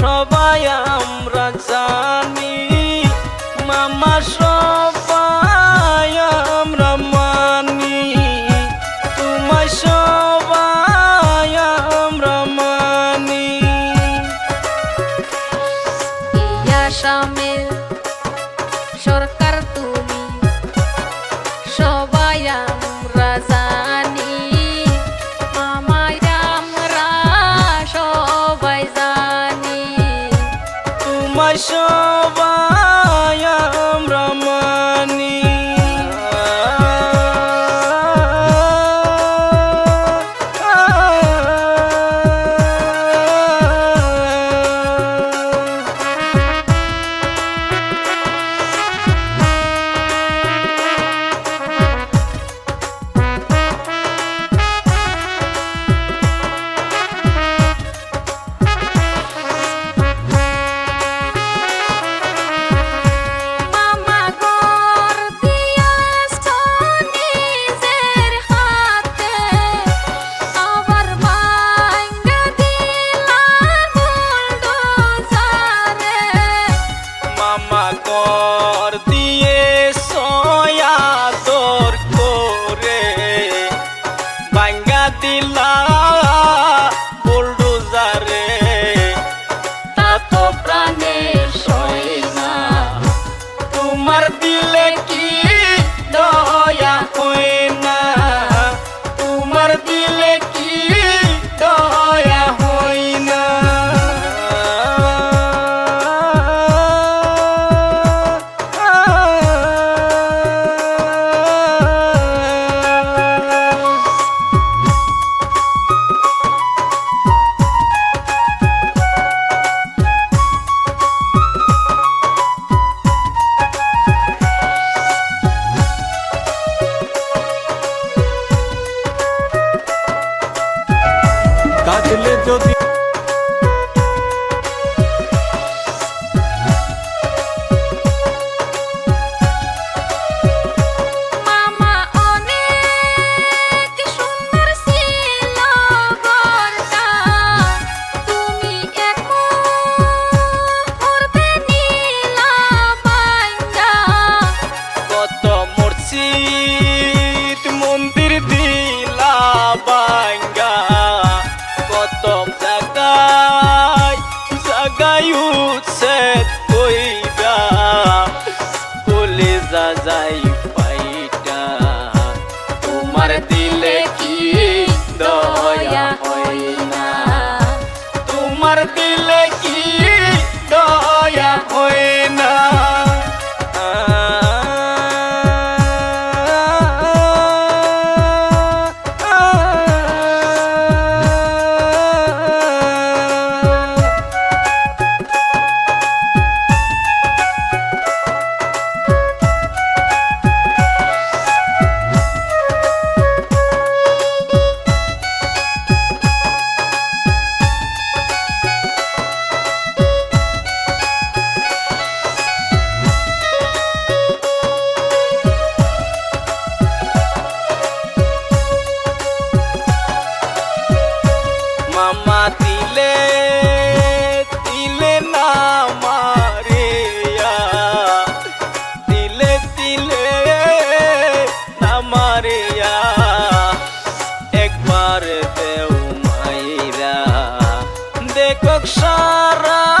সবাই আমরা জানি। Mas chuva. দিলা বুলডুজারে। তা তো প্রাণে সয় না। see. সারা